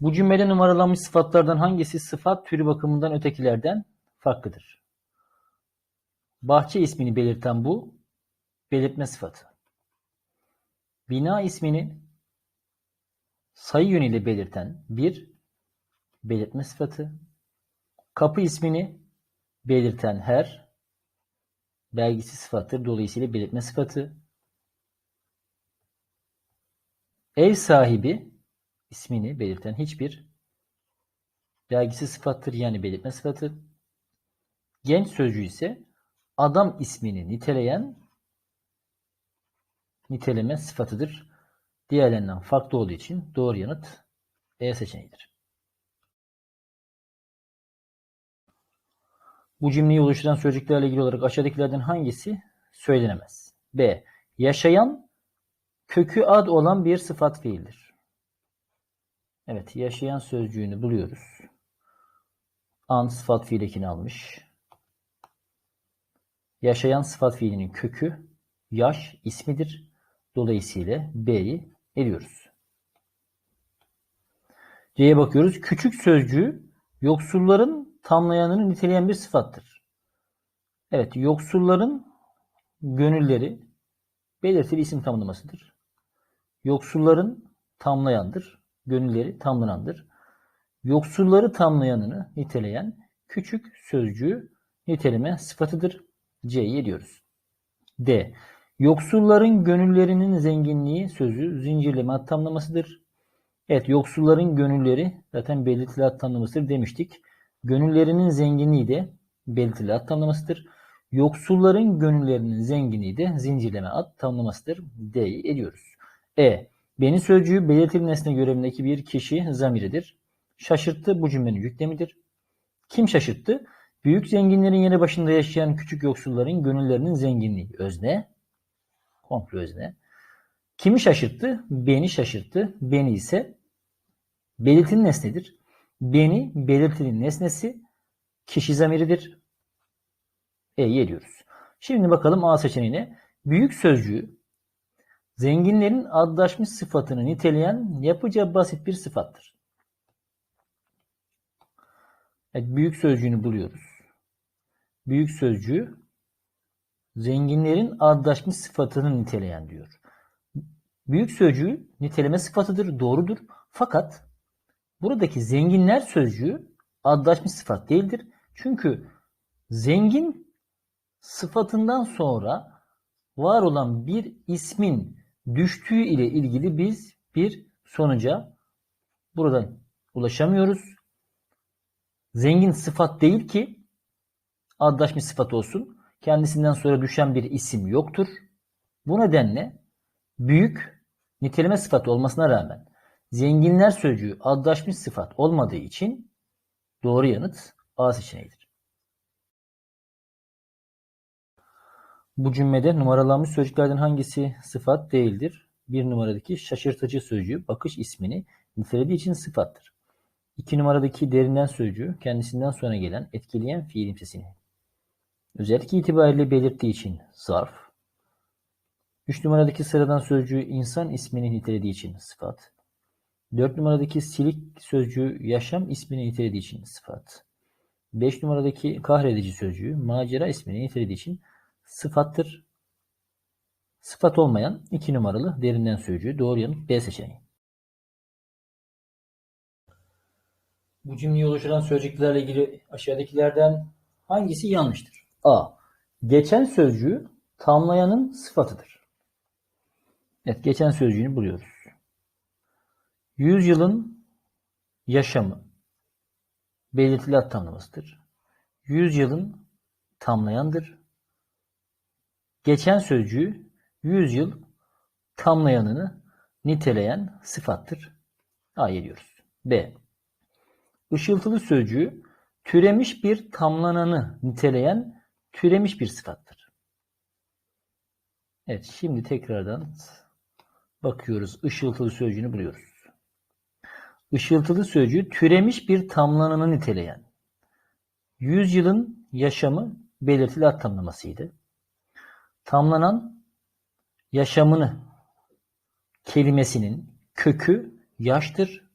Bu cümlede numaralanmış sıfatlardan hangisi sıfat türü bakımından ötekilerden farklıdır? Bahçe ismini belirten bu belirtme sıfatı. Bina ismini sayı yönüyle belirten bir belirtme sıfatı. Kapı ismini belirten her belgisi sıfattır. Dolayısıyla belirtme sıfatı. Ev sahibi ismini belirten hiçbir belgisi sıfattır yani belirtme sıfatı. Genç sözcüğü ise adam ismini niteleyen niteleme sıfatıdır. Diğerlerinden farklı olduğu için doğru yanıt E seçeneğidir. Bu cümleyi oluşturan sözcüklerle ilgili olarak aşağıdakilerden hangisi söylenemez? B. Yaşayan kökü ad olan bir sıfat fiildir. Evet, yaşayan sözcüğünü buluyoruz. An sıfat fiil almış. Yaşayan sıfat fiilinin kökü yaş ismidir. Dolayısıyla B'yi eliyoruz. C'ye bakıyoruz. Küçük sözcüğü yoksulların tamlayanını niteleyen bir sıfattır. Evet, yoksulların gönülleri belirtili isim tamlamasıdır. Yoksulların tamlayandır. Gönülleri tamlanandır. Yoksulları tamlayanını niteleyen küçük sözcüğü niteleme sıfatıdır. C'yi ediyoruz. D. Yoksulların gönüllerinin zenginliği sözü zincirleme ad tamlamasıdır. Evet, yoksulların gönülleri zaten belirtili ad tamlamasıdır demiştik. Gönüllerinin zenginliği de belirtili ad tamlamasıdır. Yoksulların gönüllerinin zenginliği de zincirleme ad tamlamasıdır. D'yi ediyoruz. E. Beni sözcüğü belirtili nesne görevindeki bir kişi zamiridir. Şaşırttı bu cümlenin yüklemidir. Kim şaşırttı? Büyük zenginlerin yeri başında yaşayan küçük yoksulların gönüllerinin zenginliği. Özne. Komple özne. Kimi şaşırttı? Beni şaşırttı. Beni ise belirtili nesnedir. Beni belirtili nesnesi kişi zamiridir. E'yi ediyoruz. Şimdi bakalım A seçeneğine. Büyük sözcüğü zenginlerin adlaşmış sıfatını niteleyen yapıca basit bir sıfattır. Evet, büyük sözcüğünü buluyoruz. Büyük sözcüğü zenginlerin adlaşmış sıfatını niteleyen diyor. Büyük sözcüğü niteleme sıfatıdır, doğrudur. Fakat buradaki zenginler sözcüğü adlaşmış sıfat değildir. Çünkü zengin sıfatından sonra var olan bir ismin düştüğü ile ilgili biz bir sonuca buradan ulaşamıyoruz. Zengin sıfat değil ki adlaşmış sıfat olsun. Kendisinden sonra düşen bir isim yoktur. Bu nedenle büyük niteleme sıfatı olmasına rağmen zenginler sözcüğü adlaşmış sıfat olmadığı için doğru yanıt A seçeneğidir. Bu cümlede numaralanmış sözcüklerden hangisi sıfat değildir? Bir numaradaki şaşırtıcı sözcüğü bakış ismini nitelediği için sıfattır. İki numaradaki derinden sözcüğü kendisinden sonra gelen etkileyen fiil sesini özellik itibariyle belirttiği için zarf. Üç numaradaki sıradan sözcüğü insan ismini nitelediği için sıfat. Dört numaradaki silik sözcüğü yaşam ismini nitelediği için sıfat. Beş numaradaki kahredici sözcüğü macera ismini nitelediği için sıfattır. Sıfat olmayan iki numaralı derinden sözcüğü doğru yanıt B seçeneği. Bu cümleyi oluşturan sözcüklerle ilgili aşağıdakilerden hangisi yanlıştır? A. Geçen sözcüğü tamlayanın sıfatıdır. Evet, geçen sözcüğünü buluyoruz. Yüzyılın yaşamı belirtili ad tamlamasıdır. Yüzyılın tamlayandır. Geçen sözcüğü yüzyıl tamlayanını niteleyen sıfattır. A diyoruz. B. Işıltılı sözcüğü türemiş bir tamlananı niteleyen türemiş bir sıfattır. Evet şimdi tekrardan bakıyoruz. Işıltılı sözcüğünü buluyoruz. Işıltılı sözcüğü türemiş bir tamlananı niteleyen. Yüzyılın yaşamı belirtili ad tamlamasıydı. Tamlanan yaşamını kelimesinin kökü yaştır.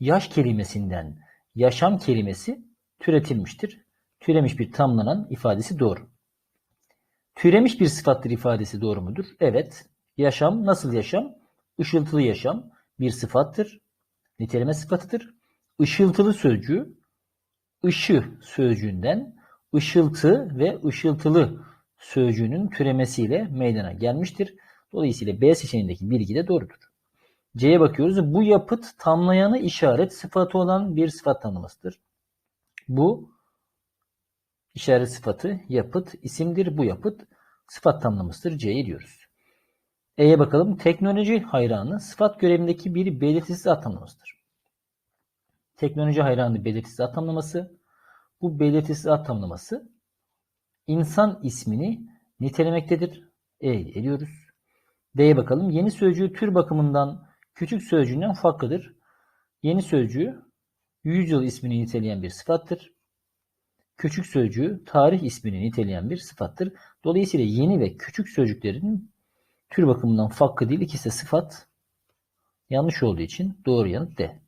yaş kelimesinden yaşam kelimesi türetilmiştir. Türemiş bir tamlanan ifadesi doğru. Türemiş bir sıfattır ifadesi doğru mudur? Evet. Yaşam nasıl yaşam? Işıltılı yaşam bir sıfattır. Niteleme sıfatıdır. Işıltılı sözcüğü ışı sözcüğünden ışıltı ve ışıltılı sözcüğünün türemesiyle meydana gelmiştir. Dolayısıyla B seçeneğindeki bilgi de doğrudur. C'ye bakıyoruz. Bu yapıt tamlayanı işaret sıfatı olan bir sıfat tanımlasıdır. Bu işaret sıfatı yapıt isimdir. Bu yapıt sıfat tamlamasıdır. C'ye diyoruz. E'ye bakalım. Teknoloji hayranı sıfat görevindeki bir belirtisiz ad tamlamasıdır. Teknoloji hayranı belirtisiz ad tamlaması. Bu belirtisiz ad tamlaması insan ismini nitelemektedir. E ediyoruz. D'ye bakalım. Yeni sözcüğü tür bakımından küçük sözcüğünden farklıdır. Yeni sözcüğü yüzyıl ismini niteleyen bir sıfattır. Küçük sözcüğü tarih ismini niteleyen bir sıfattır. Dolayısıyla yeni ve küçük sözcüklerin tür bakımından farklı değil. İkisi de sıfat. Yanlış olduğu için doğru yanıt D.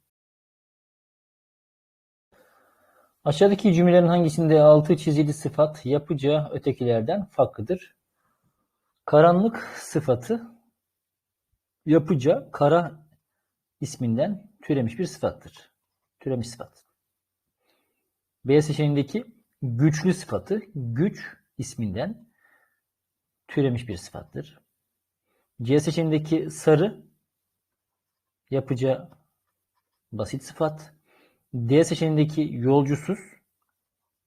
Aşağıdaki cümlelerin hangisinde altı çizili sıfat yapıca ötekilerden farklıdır? Karanlık sıfatı yapıca kara isminden türemiş bir sıfattır. Türemiş sıfat. B seçeneğindeki güçlü sıfatı güç isminden türemiş bir sıfattır. C seçeneğindeki sarı yapıca basit sıfat. D seçeneğindeki yolcusuz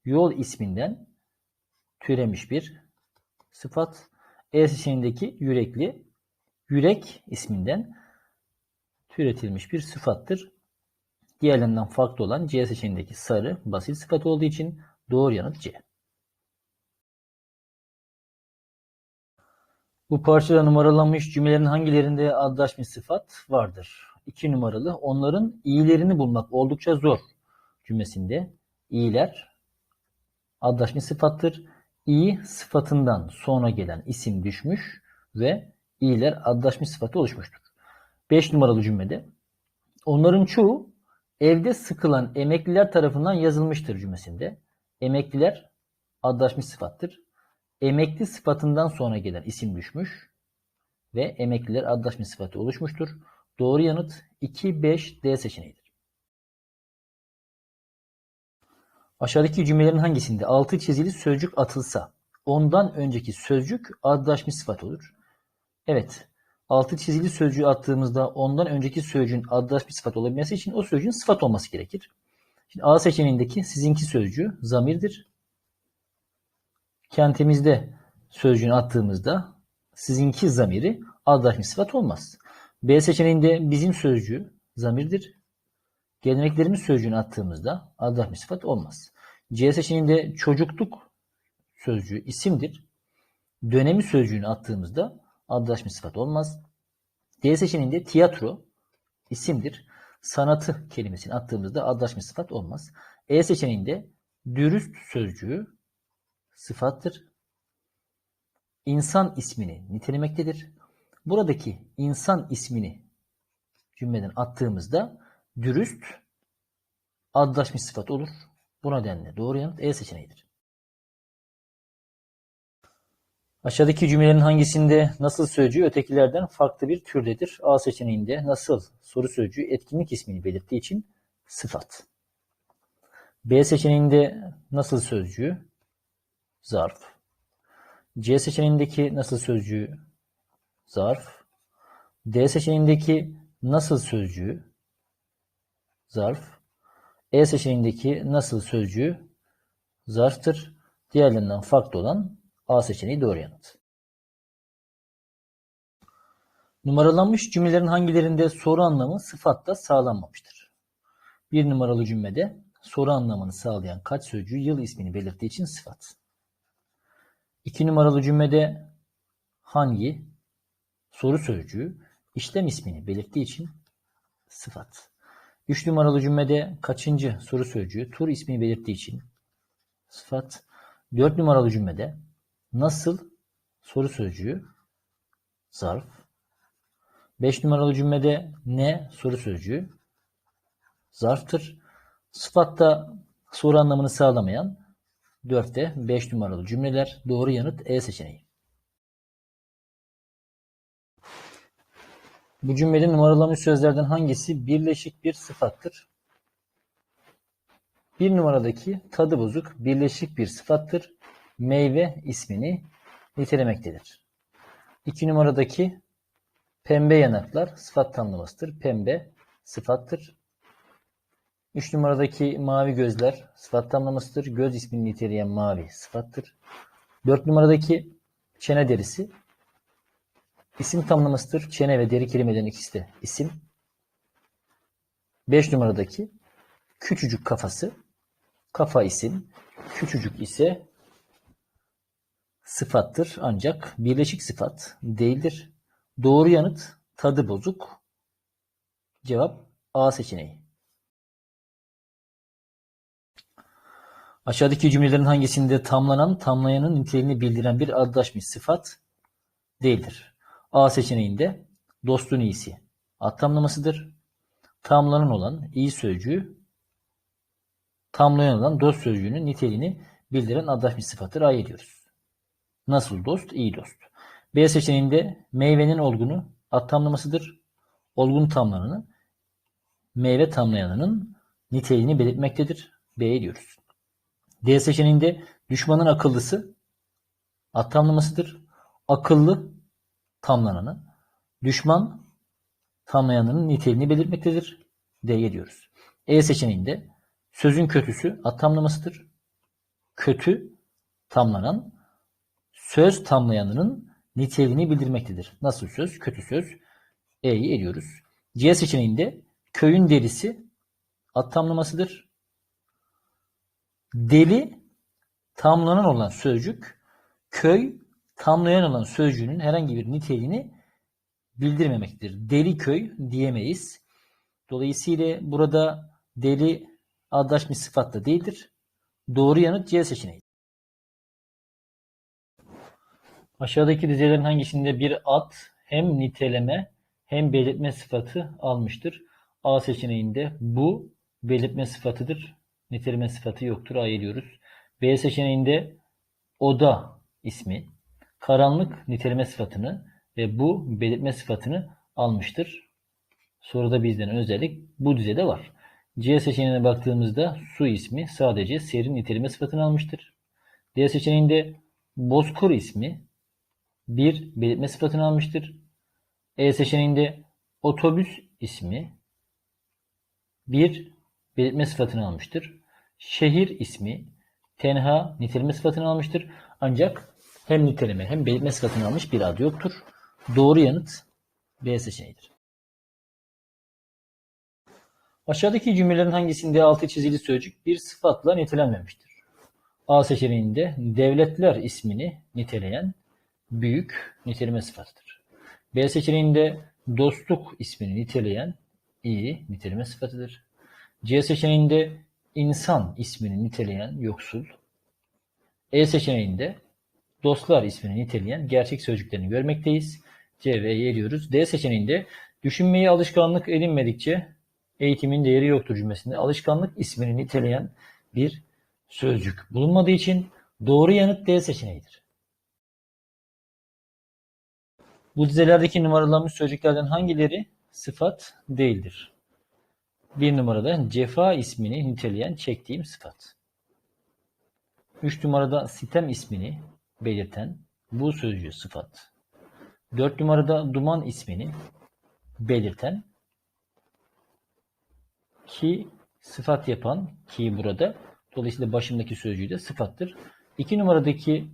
yol isminden türemiş bir sıfat. E seçeneğindeki yürekli yürek isminden türetilmiş bir sıfattır. Diğerlerinden farklı olan C seçeneğindeki sarı basit sıfat olduğu için doğru yanıt C. Bu parçada numaralanmış cümlelerin hangilerinde addaşmış sıfat vardır? 2 numaralı onların iyilerini bulmak oldukça zor cümlesinde iyiler addaşmış sıfattır. İyi sıfatından sonra gelen isim düşmüş ve iyiler addaşmış sıfatı oluşmuştur. 5 numaralı cümlede onların çoğu evde sıkılan emekliler tarafından yazılmıştır cümlesinde. Emekliler addaşmış sıfattır. Emekli sıfatından sonra gelen isim düşmüş ve emekliler addaşmış sıfatı oluşmuştur. Doğru yanıt 2, 5, D seçeneğidir. Aşağıdaki cümlelerin hangisinde altı çizili sözcük atılsa ondan önceki sözcük addaşmış sıfat olur? Evet. Altı çizili sözcüğü attığımızda ondan önceki sözcüğün addaşmış sıfat olabilmesi için o sözcüğün sıfat olması gerekir. Şimdi A seçeneğindeki sizinki sözcüğü zamirdir. Kentimizde sözcüğünü attığımızda sizinki zamiri addaşmış sıfat olmaz. B seçeneğinde bizim sözcüğü zamirdir. Geleneklerimiz sözcüğünü attığımızda addaşmış sıfat olmaz. C seçeneğinde çocukluk sözcüğü isimdir. Dönemi sözcüğünü attığımızda addaşmış sıfat olmaz. D seçeneğinde tiyatro isimdir. Sanatı kelimesini attığımızda addaşmış sıfat olmaz. E seçeneğinde dürüst sözcüğü sıfattır. İnsan ismini nitelemektedir. Buradaki insan ismini cümleden attığımızda dürüst addaşmış sıfat olur. Bu nedenle doğru yanıt E seçeneğidir. Aşağıdaki cümlelerin hangisinde nasıl sözcüğü ötekilerden farklı bir türdedir? A seçeneğinde nasıl soru sözcüğü etkinlik ismini belirttiği için sıfat. B seçeneğinde nasıl sözcüğü zarf. C seçeneğindeki nasıl sözcüğü zarf. D seçeneğindeki nasıl sözcüğü zarf. E seçeneğindeki nasıl sözcüğü zarftır. Diğerlerinden farklı olan A seçeneği doğru yanıt. Numaralanmış cümlelerin hangilerinde soru anlamı sıfatla sağlanmamıştır? Bir numaralı cümlede soru anlamını sağlayan kaç sözcüğü yıl ismini belirttiği için sıfat. İki numaralı cümlede hangi soru sözcüğü işlem ismini belirttiği için sıfat. Üç numaralı cümlede kaçıncı soru sözcüğü tur ismini belirttiği için sıfat. Dört numaralı cümlede nasıl soru sözcüğü zarf. Beş numaralı cümlede ne soru sözcüğü zarftır. Sıfatta soru anlamını sağlamayan 4 ve 5 numaralı cümleler. Doğru yanıt E seçeneği. Bu cümlede numaralanmış sözlerden hangisi birleşik bir sıfattır? Bir numaradaki tadı bozuk birleşik bir sıfattır. Meyve ismini nitelemektedir. İki numaradaki pembe yanaklar sıfat tamlamasıdır. Pembe sıfattır. Üç numaradaki mavi gözler sıfat tamlamasıdır. Göz ismini niteleyen mavi sıfattır. Dört numaradaki çene derisi isim tamlamasıdır. Çene ve deri kelimelerin ikisi de isim. Beş numaradaki küçücük kafası kafa isim, küçücük ise sıfattır ancak birleşik sıfat değildir. Doğru yanıt tadı bozuk. Cevap A seçeneği. Aşağıdaki cümlelerin hangisinde tamlanan, tamlayanın niteliğini bildiren bir adlaşmış sıfat değildir? A seçeneğinde dostun iyisi ad tamlamasıdır. Tamlanan olan iyi sözcüğü tamlayan olan dost sözcüğünün niteliğini bildiren adlaşmış sıfattır. A'ya ediyoruz. Nasıl dost? İyi dost. B seçeneğinde meyvenin olgunu ad tamlamasıdır. Olgun tamlananı meyve tamlayanının niteliğini belirtmektedir. B'ye diyoruz. D seçeneğinde düşmanın akıllısı ad tamlamasıdır. Akıllı tamlananı düşman tamlayanının niteliğini belirtmektedir. D'ye diyoruz. E seçeneğinde sözün kötüsü ad tamlamasıdır. Kötü tamlanan söz tamlayanının niteliğini bildirmektedir. Nasıl söz? Kötü söz. E'yi ediyoruz. C seçeneğinde köyün delisi ad tamlamasıdır. Deli tamlanan olan sözcük köy tamlayan olan sözcüğünün herhangi bir niteliğini bildirmemektedir. Deli köy diyemeyiz. Dolayısıyla burada deli adlaşmış sıfat da değildir. Doğru yanıt C seçeneği. Aşağıdaki dizelerin hangisinde bir ad hem niteleme hem belirtme sıfatı almıştır? A seçeneğinde bu belirtme sıfatıdır. Niteleme sıfatı yoktur. A. B seçeneğinde oda ismi karanlık niteleme sıfatını ve bu belirtme sıfatını almıştır. Soruda bizden özellik bu dizede var. C seçeneğine baktığımızda su ismi sadece serin niteleme sıfatını almıştır. D seçeneğinde bozkur ismi bir belirtme sıfatını almıştır. E seçeneğinde otobüs ismi bir belirtme sıfatını almıştır. Şehir ismi tenha niteleme sıfatını almıştır. Ancak hem niteleme hem belirtme sıfatını almış bir adı yoktur. Doğru yanıt B seçeneğidir. Aşağıdaki cümlelerin hangisinde altı çizili sözcük bir sıfatla nitelenmemiştir? A seçeneğinde devletler ismini niteleyen büyük niteleme sıfatıdır. B seçeneğinde dostluk ismini niteleyen iyi niteleme sıfatıdır. C seçeneğinde insan ismini niteleyen yoksul. E seçeneğinde dostlar ismini niteleyen gerçek sözcüklerini görmekteyiz. C ve E diyoruz. D seçeneğinde düşünmeyi alışkanlık edinmedikçe eğitimin değeri yoktur cümlesinde alışkanlık ismini niteleyen bir sözcük bulunmadığı için doğru yanıt D seçeneğidir. Bu dizelerdeki numaralanmış sözcüklerden hangileri sıfat değildir? Bir numarada cefa ismini niteleyen çektiğim sıfat. Üç numarada sitem ismini belirten bu sözcüğü sıfat. Dört numarada duman ismini belirten ki sıfat yapan ki burada dolayısıyla başındaki sözcüğü de sıfattır. İki numaradaki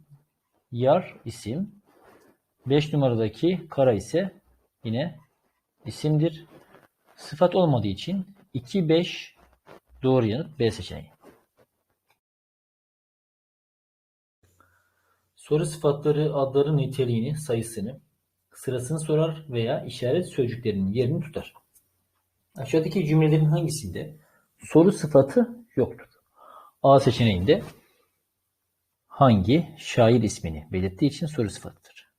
yar isim 5 numaradaki kara ise yine isimdir. Sıfat olmadığı için 2, 5 doğru yanıt B seçeneği. Soru sıfatları adların niteliğini, sayısını, sırasını sorar veya işaret sözcüklerinin yerini tutar. Aşağıdaki cümlelerin hangisinde soru sıfatı yoktur? A seçeneğinde hangi şair ismini belirttiği için soru sıfatıdır.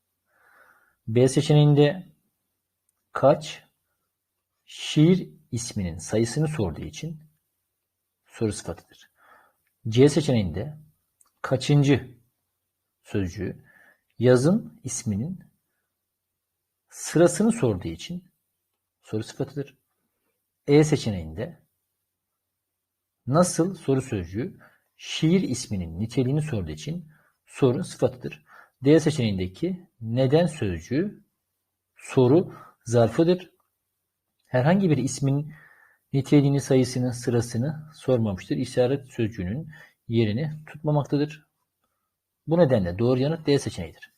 B seçeneğinde kaç şiir isminin sayısını sorduğu için soru sıfatıdır. C seçeneğinde kaçıncı sözcüğü yazın isminin sırasını sorduğu için soru sıfatıdır. E seçeneğinde nasıl soru sözcüğü şiir isminin niteliğini sorduğu için soru sıfatıdır. D seçeneğindeki neden sözcüğü soru zarfıdır. Herhangi bir ismin niteliğini, sayısını, sırasını sormamıştır. İşaret sözcüğünün yerini tutmamaktadır. Bu nedenle doğru yanıt D seçeneğidir.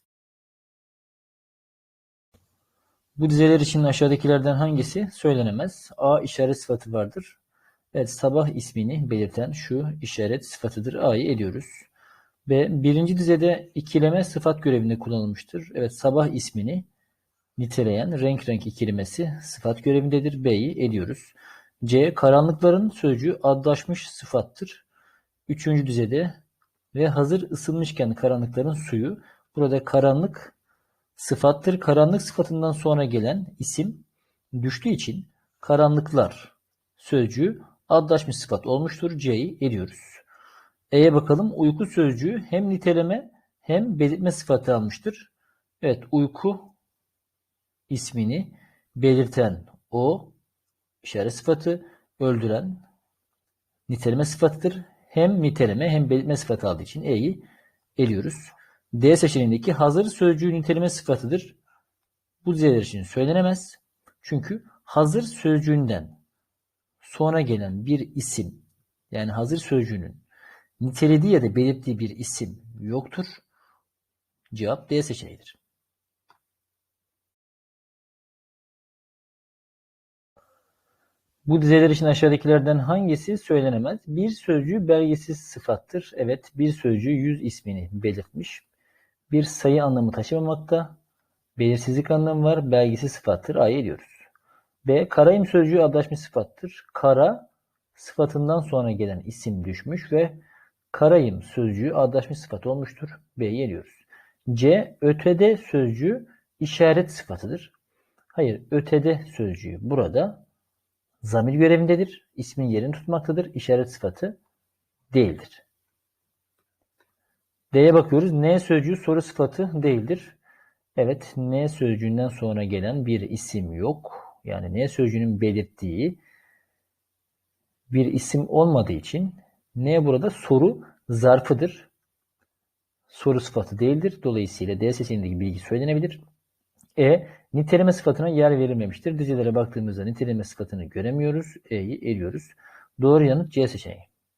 Bu dizeler için aşağıdakilerden hangisi söylenemez? A işaret sıfatı vardır. Evet sabah ismini belirten şu işaret sıfatıdır. A'yı ediyoruz. B birinci dizede ikileme sıfat görevinde kullanılmıştır. Evet sabah ismini niteleyen renk renk ikilemesi sıfat görevindedir. B'yi ediyoruz. C. Karanlıkların sözcüğü adlaşmış sıfattır. Üçüncü dizede ve hazır ısınmışken karanlıkların suyu. Burada karanlık sıfattır. Karanlık sıfatından sonra gelen isim düştüğü için karanlıklar sözcüğü adlaşmış sıfat olmuştur. C'yi ediyoruz. E'ye bakalım. Uyku sözcüğü hem niteleme hem belirtme sıfatı almıştır. Evet uyku ismini belirten o işaret sıfatı öldüren niteleme sıfatıdır. Hem niteleme hem belirtme sıfatı aldığı için E'yi eliyoruz. D seçeneğindeki hazır sözcüğü niteleme sıfatıdır. Bu dizeler için söylenemez. Çünkü hazır sözcüğünden sonra gelen bir isim yani hazır sözcüğünün nitelediği ya da belirttiği bir isim yoktur. Cevap D seçeneğidir. Bu dizeler için aşağıdakilerden hangisi söylenemez? Bir sözcüğü belgesiz sıfattır. Evet, bir sözcüğü yüz ismini belirtmiş. Bir sayı anlamı taşımamakta. Belirsizlik anlamı var. Belgesiz sıfattır. A'yı ediyoruz. B. Karayım sözcüğü adlaşmış sıfattır. Kara sıfatından sonra gelen isim düşmüş ve karayım sözcüğü adlaşmış sıfat olmuştur. B'yi ediyoruz. C. Ötede sözcüğü işaret sıfatıdır. Hayır, ötede sözcüğü burada zamir görevindedir. İsmin yerini tutmaktadır. İşaret sıfatı değildir. D'ye bakıyoruz. N sözcüğü soru sıfatı değildir. Evet, N sözcüğünden sonra gelen bir isim yok. Yani N sözcüğünün belirttiği bir isim olmadığı için N burada soru zarfıdır. Soru sıfatı değildir. Dolayısıyla D seçeneğindeki bilgi söylenebilir. E. Niteleme sıfatına yer verilmemiştir. Dizelere baktığımızda niteleme sıfatını göremiyoruz. E'yi eliyoruz. Doğru yanıt C seçeneği.